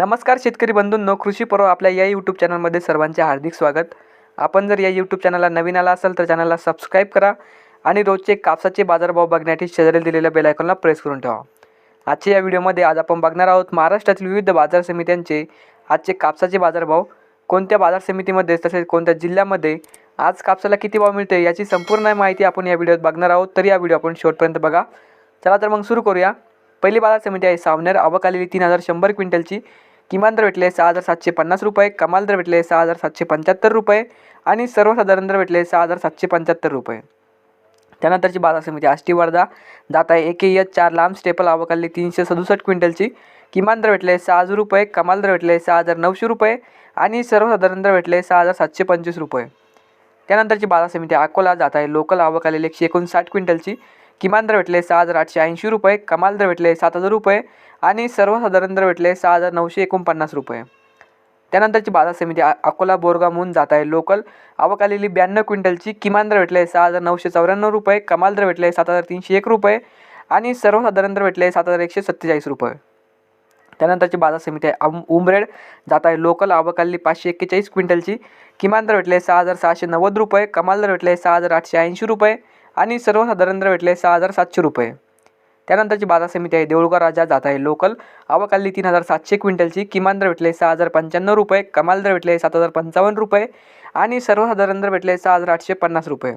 नमस्कार शेतकरी बंधूंनो कृषी पर्व आपल्या या यूट्यूब चॅनलमध्ये सर्वांचे हार्दिक स्वागत. आपण जर या यूट्यूब चॅनलला नवीन आला असाल तर चॅनलला सबस्क्राईब करा आणि रोजचे कापसाचे बाजारभाव बघण्यासाठी शेजारी दिलेल्या बेलायकॉनला प्रेस करून ठेवा. आजच्या या व्हिडिओमध्ये आज आपण बघणार आहोत महाराष्ट्रातील विविध बाजार समित्यांचे आजचे कापसाचे बाजारभाव. कोणत्या बाजार समितीमध्ये तसेच कोणत्या जिल्ह्यामध्ये आज कापसाला किती भाव मिळते याची संपूर्ण माहिती आपण या व्हिडिओत बघणार आहोत. तर या व्हिडिओ आपण शेवटपर्यंत बघा. चला तर मग सुरू करूया. पहिली बाजार समिती आहे सावनेर. आवक आलेली तीन हजार शंभर क्विंटलची. किमान दर भेटले सहा हजार सातशे पन्नास रुपये कमाल दर भेटले सहा हजार सातशे पंच्याहत्तर रुपये आणि सर्वसाधारण दर भेटले सहा हजार सातशे पंच्याहत्तर रुपये. त्यानंतरची बाजार समिती आष्टी वर्धा जात आहे एक एच चार लांब स्टेपल आवक तीनशे सदुसष्ट क्विंटलची. किमान दर भेटले सहा हजार रुपये कमाल दर भेटले सहा हजार नऊशे रुपये आणि सर्वसाधारण दर भेटले सहा हजार सातशे पंचवीस रुपये. त्यानंतरची बाजार समिती अकोला जात आहे लोकल आवक आलेली एकशे एकोणसाठ क्विंटलची. किमान दर भेटले सहा हजार आठशे ऐंशी रुपये कमाल दर भेटले सात हजार रुपये आणि सर्वसाधारण दर भेटले सहा हजार नऊशे एकोणपन्नास रुपये. त्यानंतरची बाजार समिती अकोला बोरगामहून जात आहे. लोकल आवक आलेली ब्याण्णव क्विंटलची किमान दर भेटले सहा हजार नऊशे चौऱ्याण्णव रुपये कमाल दर भेटले सात हजार तीनशे एक रुपये आणि सर्वसाधारण दर भेटले सात हजार एकशे सत्तेचाळीस रुपये. त्यानंतरची बाजार समिती आहे उमरेड जात आहे. लोकल आवक आलेली पाचशे एक्केचाळीस क्विंटलची किमान दर भेटले सहा हजार सहाशे नव्वद रुपये कमाल दर भेटले सहा हजार आठशे ऐंशी रुपये आणि सर्वसाधारण दर भेटले सहा हजार सातशे रुपये. त्यानंतरची बाजार समिती आहे देऊळगाव राजा जात आहे लोकल. आवक तीन हजार सातशे क्विंटलची. किमान दर भेटले सहा हजार पंच्याण्णव रुपये. कमाल दर भेटले सात हजार पंचावन्न रुपये. आणि सर्वसाधारण दर भेटले सहा हजार आठशे पन्नास रुपये.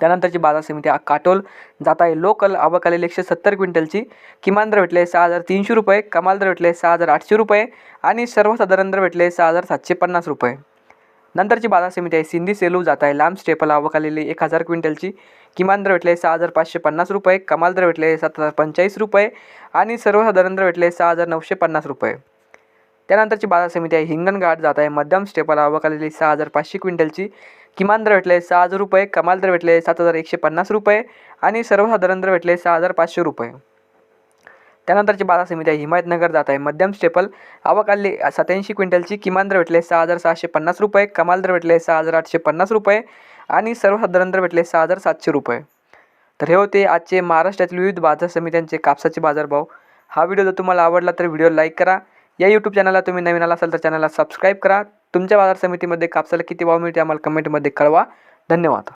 त्यानंतरची बाजार समिती काटोल. जात आहे लोकल. आवक आलेली एकशे सत्तर क्विंटलची. किमान दर भेटले सहा हजार तीनशे रुपये. कमाल दर भेटले सहा हजार आठशे रुपये. आणि सर्वसाधारण दर भेटले सहा हजार सातशे पन्नास रुपये. नंतरची बाजार समिती आहे. सिंधी सेलू जात आहे. लांब स्टेपल अवकालेली एक हजार क्विंटलची किमान दर भेटले सहा हजार पाचशे पन्नास रुपये कमाल दर भेटले सात हजार पंचेचाळीस रुपये आणि सर्वसाधारण दर भेटले सहा हजार नऊशे पन्नास रुपये. त्यानंतरची बाजार समिती आहे. हिंगणघाट जात आहे. मध्यम स्टेपल आवकलेली सहा हजार पाचशे क्विंटलची किमान दर भेटले सहा हजार रुपये कमाल दर भेटले सात हजार एकशे पन्नास रुपये आणि सर्वसाधारण दर भेटले सहा हजार पाचशे रुपये. त्यानंतरची बाजार समिती आहे. हिमायतनगर जात आहे. मध्यम स्टेपल आवक आली सत्याऐंशी क्विंटलची किमान दर भेटले सहा हजार सहाशे पन्नास रुपये कमाल दर भेटले सहा हजार आठशे पन्नास रुपये आणि सर्वसाधारण दर भेटले सहा हजार सातशे रुपये. तर हे होते आजचे महाराष्ट्रातील विविध बाजार समित्यांचे कापसाचे बाजारभाव. हा व्हिडिओ जर तुम्हाला आवडला तर व्हिडिओ लाईक करा. या यूट्यूब चॅनलला तुम्ही नवीन आला असाल तर चॅनलला सबस्क्राईब करा. तुमच्या बाजार समितीमध्ये कापसाला किती भाव मिळते आम्हाला कमेंटमध्ये कळवा. धन्यवाद.